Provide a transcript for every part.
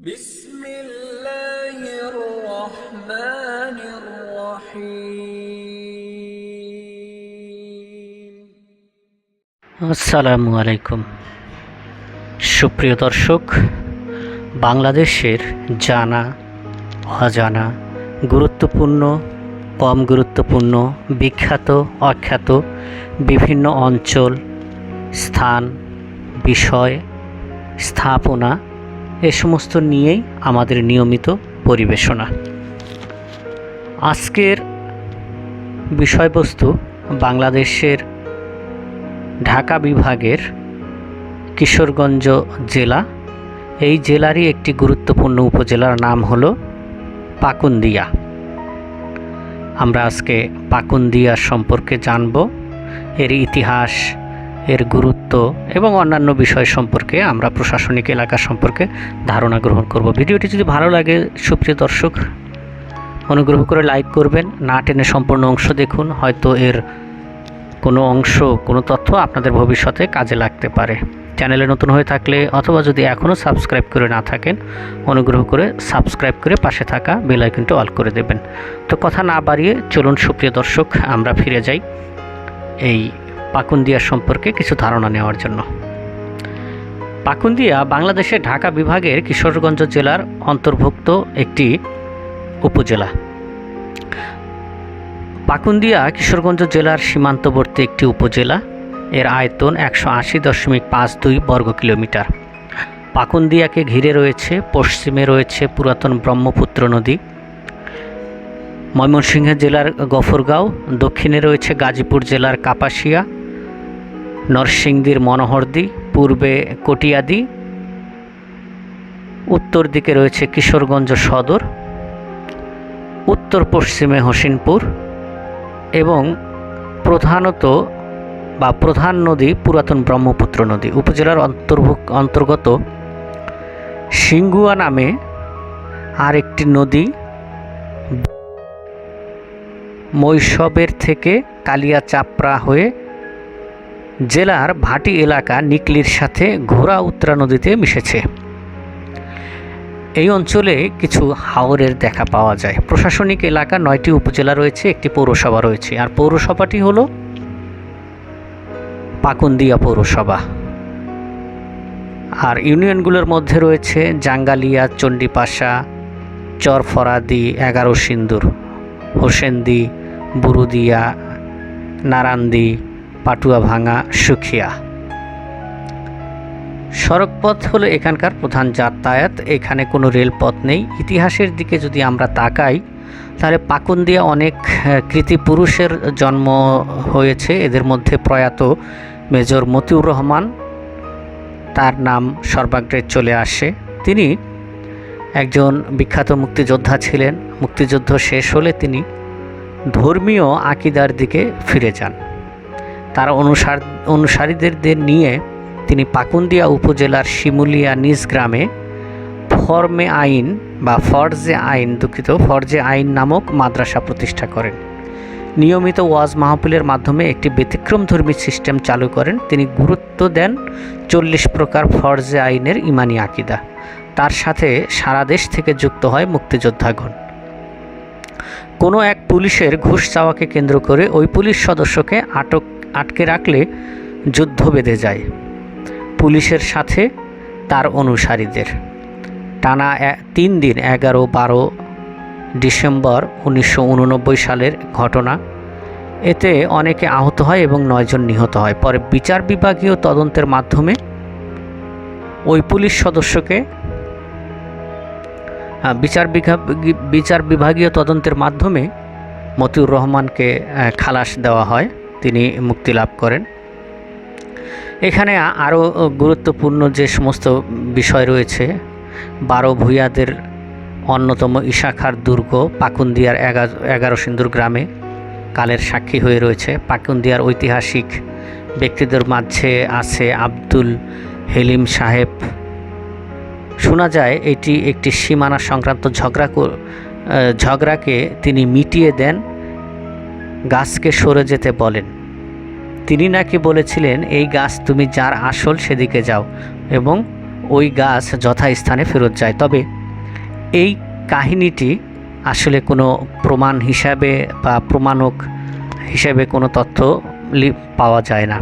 بسم الله الرحمن الرحيم আসসালামু আলাইকুম সুপ্রিয় দর্শক বাংলাদেশের জানা অজানা গুরুত্বপূর্ণ কম গুরুত্বপূর্ণ বিখ্যাত অখ্যাত বিভিন্ন অঞ্চল স্থান বিষয় স্থাপনা এ সমস্ত নিয়েই আমাদের নিয়মিত পরিবেশনা। আজকের বিষয়বস্তু বাংলাদেশের ঢাকা বিভাগের কিশোরগঞ্জ জেলা। এই জেলারই একটি গুরুত্বপূর্ণ উপজেলার নাম হলো পাকুন্দিয়া। আমরা আজকে পাকুন্দিয়া সম্পর্কে জানব। এর ইতিহাস এর গুরুত্ব এবং অন্যান্য বিষয় সম্পর্কে আমরা প্রশাসনিক এলাকা সম্পর্কে ধারণা গ্রহণ করব। ভিডিওটি যদি ভালো লাগে, সুপ্রিয় দর্শক, অনুগ্রহ করে লাইক করবেন। না টেনে সম্পূর্ণ অংশ দেখুন, হয়তো এর কোনো অংশ, কোনো তথ্য আপনাদের ভবিষ্যতে কাজে লাগতে পারে। চ্যানেলে নতুন হয়ে থাকলে অথবা যদি এখনও সাবস্ক্রাইব করে না থাকেন, অনুগ্রহ করে সাবস্ক্রাইব করে পাশে থাকা বেল আইকনটা অল করে দেবেন। তো কথা না বাড়িয়ে চলুন, সুপ্রিয় দর্শক, আমরা ফিরে যাই এই পাকুন্দিয়া সম্পর্কে কিছু ধারণা নেওয়ার জন্য। পাকুন্দিয়া বাংলাদেশের ঢাকা বিভাগের কিশোরগঞ্জ জেলার অন্তর্ভুক্ত একটি উপজেলা। পাকুন্দিয়া কিশোরগঞ্জ জেলার সীমান্তবর্তী একটি উপজেলা। এর আয়তন একশো আশি দশমিক পাঁচ দুই বর্গ কিলোমিটার। পাকুন্দিয়াকে ঘিরে রয়েছে, পশ্চিমে রয়েছে পুরাতন ব্রহ্মপুত্র নদী। ময়মনসিংহ জেলার গফরগাঁও, দক্ষিণে রয়েছে গাজীপুর জেলার কাপাসিয়া। নরসিংদীর মনোহরদি পূর্বে কটিয়াদি উত্তর দিকে রয়েছে কিশোরগঞ্জ সদর, উত্তর পশ্চিমে হোসিনপুর এবং প্রধানত বা প্রধান নদী পুরাতন ব্রহ্মপুত্র নদী। উপজেলার অন্তর্ভুক্ত অন্তর্গত সিঙ্গুয়া নামে আর একটি নদী মৈশবের থেকে কালিয়া চাপড়া হয়ে জেলার ভাটি এলাকা নিকলির সাথে ঘোড়া উত্তরা নদীতে মিশেছে। এই অঞ্চলে কিছু হাওরের দেখা পাওয়া যায়। প্রশাসনিক এলাকা নয়টি উপজেলা রয়েছে, একটি পৌরসভা রয়েছে। আর পৌরসভাটি হল পাকুন্দিয়া পৌরসভা। আর ইউনিয়নগুলোর মধ্যে রয়েছে জাঙ্গালিয়া, চণ্ডীপাশা, চরফরাদি, এগারো সিন্দুর, হোসেন্দি, বুরুদিয়া, নারান্দি পাটুয়া ভাঙা সুখিয়া। সড়কপথ হলো এখানকার প্রধান যাতায়াত, এখানে কোনো রেলপথ নেই। ইতিহাসের দিকে যদি আমরা তাকাই, তাহলে পাকুন্দিয়া অনেক কৃতি পুরুষের জন্ম হয়েছে। এদের মধ্যে প্রয়াত মেজর মতিউর রহমান, তার নাম সর্বাগ্রে চলে আসে। তিনি একজন বিখ্যাত মুক্তিযোদ্ধা ছিলেন। মুক্তিযুদ্ধ শেষ হলে তিনি ধর্মীয় আকিদার দিকে ফিরে যান। তার অনুসার অনুসারীদের নিয়ে তিনি পাকুন্দিয়া উপজেলার শিমুলিয়া নিজ গ্রামে ফর্মে আইন বা ফরজে আইন দুঃখিত, ফরজে আইন নামক মাদ্রাসা প্রতিষ্ঠা করেন। নিয়মিত ওয়াজ মাহফিলের মাধ্যমে একটি ব্যতিক্রমধর্মী সিস্টেম চালু করেন। তিনি গুরুত্ব দেন চল্লিশ প্রকার ফরজে আইনের ইমানি আকিদা। তার সাথে সারা দেশ থেকে যুক্ত হয় মুক্তিযোদ্ধাগণ। কোনো এক পুলিশের ঘুষ চাওয়াকে কেন্দ্র করে ওই পুলিশ সদস্যকে আটক আটকে রাখলে যুদ্ধ বেঁধে যায়। পুলিশের সাথে তার অনুসারীদের। টানা তিন দিন, এগারো, বারো ডিসেম্বর উনিশশো উননব্বই সালের ঘটনা। এতে অনেকে আহত হয় এবং নয়জন নিহত হয়। পরে বিচার বিভাগীয় তদন্তের মাধ্যমে ওই পুলিশ সদস্যকে বিচার বিচার বিভাগীয় তদন্তের মাধ্যমে মতিউর রহমানকে খালাস দেওয়া হয়। তিনি মুক্তি লাভ করেন। এখানে আরও গুরুত্বপূর্ণ যে সমস্ত বিষয় রয়েছে, বারো ভূঁইয়াদের অন্যতম ইশাখার দুর্গ পাকুন্দিয়ার এগারো এগারো সিন্দুর গ্রামে কালের সাক্ষী হয়ে রয়েছে। পাকুন্দিয়ার ঐতিহাসিক ব্যক্তিদের মাঝে আছে আব্দুল হেলিম সাহেব। শোনা যায় এটি একটি সীমানা সংক্রান্ত ঝগড়া ঝগড়াকে তিনি মিটিয়ে দেন। গাছকে সরে যেতে বলেন। তিনি নাকি বলেছিলেন, এই গাছ তুমি যার আসল সেদিকে যাও এবং ওই গাছ যথাস্থানে ফেরত যায়। তবে এই কাহিনীটি আসলে কোনো প্রমাণ হিসাবে বা প্রমাণক হিসেবে কোনো তথ্য পাওয়া যায় না।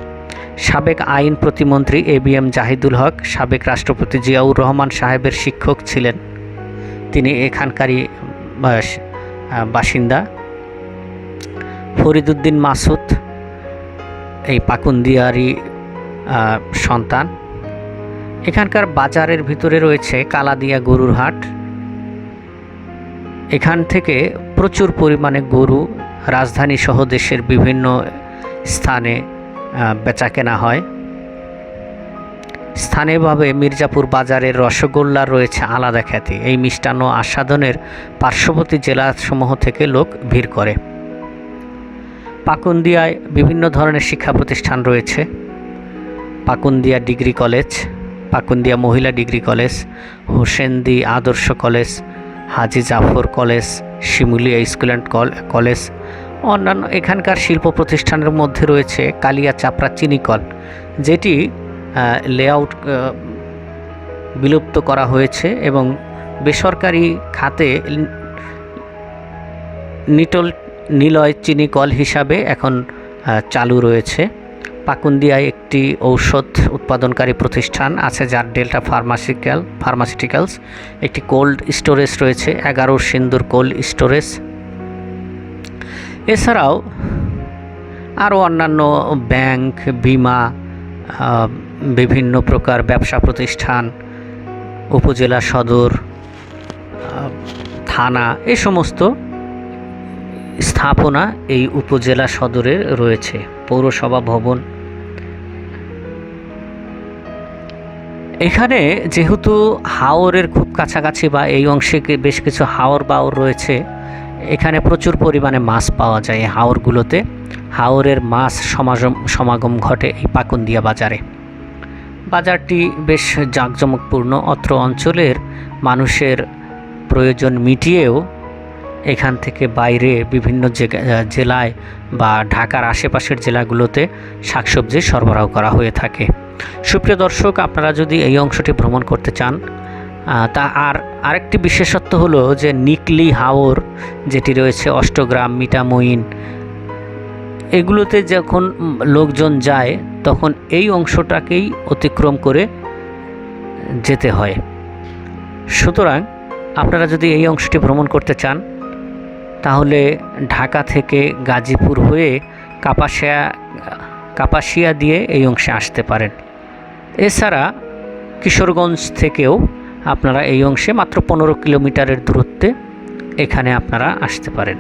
সাবেক আইন প্রতিমন্ত্রী A B M Zahidul Haque, সাবেক রাষ্ট্রপতি জিয়াউর রহমান সাহেবের শিক্ষক ছিলেন। তিনি এখানকারই বাসিন্দা। ফরিদুদ্দিন মাসুদ এই পাকুন্দিয়ারি সন্তান। এখানকার বাজারের ভিতরে রয়েছে কালাদিয়া গরুর হাট। এখান থেকে প্রচুর পরিমাণে গরু রাজধানী সহ দেশের বিভিন্ন স্থানে আহ, বেচাকেনা হয়। স্থানীয়ভাবে মির্জাপুর বাজারের রসগোল্লার রয়েছে আলাদা খ্যাতি। এই মিষ্টান্ন আস্বাদনের পার্শ্ববর্তী জেলাসমূহ থেকে লোক ভিড় করে। পাকুন্দিয়ায় বিভিন্ন ধরনের শিক্ষা প্রতিষ্ঠান রয়েছে। পাকুন্দিয়া ডিগ্রি কলেজ, পাকুন্দিয়া মহিলা degree college, Hossendi Adarsha college, Haji Jafar college, Shimulia school and call- college. অন্যান্য এখানকার শিল্প প্রতিষ্ঠানের মধ্যে রয়েছে কালিয়া চাপড়া চিনিকল যেটি লেআউট বিলুপ্ত করা হয়েছে এবং বেসরকারি খাতে নিটল নিলয় চিনি কল হিসাবে এখন চালু রয়েছে। পাকুন্দিয়ায় একটি ঔষধ উৎপাদনকারী প্রতিষ্ঠান আছে যার ডেল্টা ফার্মাসিক্যাল, ফার্মাসিউটিক্যালস, একটি কোল্ড স্টোরেজ রয়েছে, এগারো সিন্দুর কোল্ড স্টোরেজ। এছাড়াও আরও অন্যান্য ব্যাংক, বিমা বিভিন্ন প্রকার ব্যবসা প্রতিষ্ঠান, উপজেলা সদর থানা, এ সমস্ত স্থাপনা এই উপজেলা সদরে রয়েছে, পৌরসভা ভবন। এখানে যেহেতু হাওরের খুব কাছাকাছি বা এই অংশে বেশ কিছু হাওর বাওর রয়েছে, এখানে প্রচুর পরিমাণে মাছ পাওয়া যায় এই হাওরগুলোতে। হাওরের মাছ সমাগম সমাগম ঘটে এই পাকুন্দিয়া বাজারে। বাজারটি বেশ জাঁকজমকপূর্ণ, অত্র অঞ্চলের মানুষের প্রয়োজন মিটিয়েও এখান থেকে বাইরে বিভিন্ন জেলায় বা ঢাকার আশেপাশের জেলাগুলোতে শাকসবজি সরবরাহ করা হয়ে থাকে। সুপ্রিয় দর্শক, আপনারা যদি এই অংশটি ভ্রমণ করতে চান তা আর আরেকটি বিশেষত্ব হলো যে নিকলি হাওর, যেটি রয়েছে অষ্টগ্রাম, মিটামইন, এগুলোতে যখন লোকজন যায়, তখন এই অংশটাকেই অতিক্রম করে যেতে হয়। সুতরাং আপনারা যদি এই অংশটি ভ্রমণ করতে চান তাহলে ঢাকা থেকে গাজীপুর হয়ে কাপাসিয়া কাপাসিয়া দিয়ে এই অংশে আসতে পারেন। এছাড়া কিশোরগঞ্জ থেকেও আপনারা এই অংশে মাত্র পনেরো কিলোমিটারের দূরত্বে এখানে আপনারা আসতে পারেন।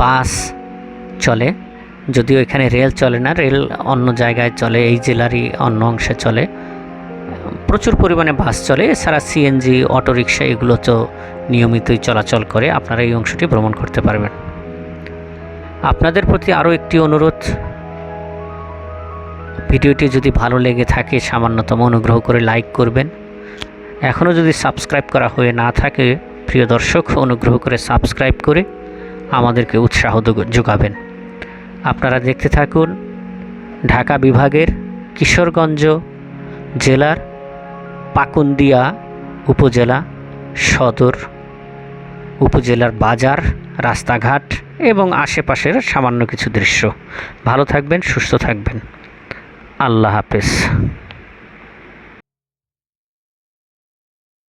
বাস চলে, যদিও এখানে রেল চলে না, রেল অন্য জায়গায় চলে, এই জেলারই অন্য অংশে চলে। প্রচুর পরিমাণে বাস চলে, এছাড়া সিএনজি, অটোরিকশা, এগুলো তো নিয়মিতই চলাচল করে আপনারা এই অংশটি ভ্রমণ করতে পারবেন। আপনাদের প্রতি আরও একটি অনুরোধ, ভিডিওটি যদি ভালো লেগে থাকে, সামান্যতম অনুগ্রহ করে লাইক করবেন। এখনও যদি সাবস্ক্রাইব করা হয়ে না থাকে, প্রিয় দর্শক, অনুগ্রহ করে সাবস্ক্রাইব করে আমাদেরকে উৎসাহ যোগাবেন। আপনারা দেখতে থাকুন ঢাকা বিভাগের কিশোরগঞ্জ জেলার পাকুন্দিয়া উপজেলা সদর। উপজেলার বাজার রাস্তাঘাট এবং আশেপাশের সামান্য কিছু দৃশ্য। ভালো থাকবেন সুস্থ থাকবেন। আল্লাহ হাফেজ।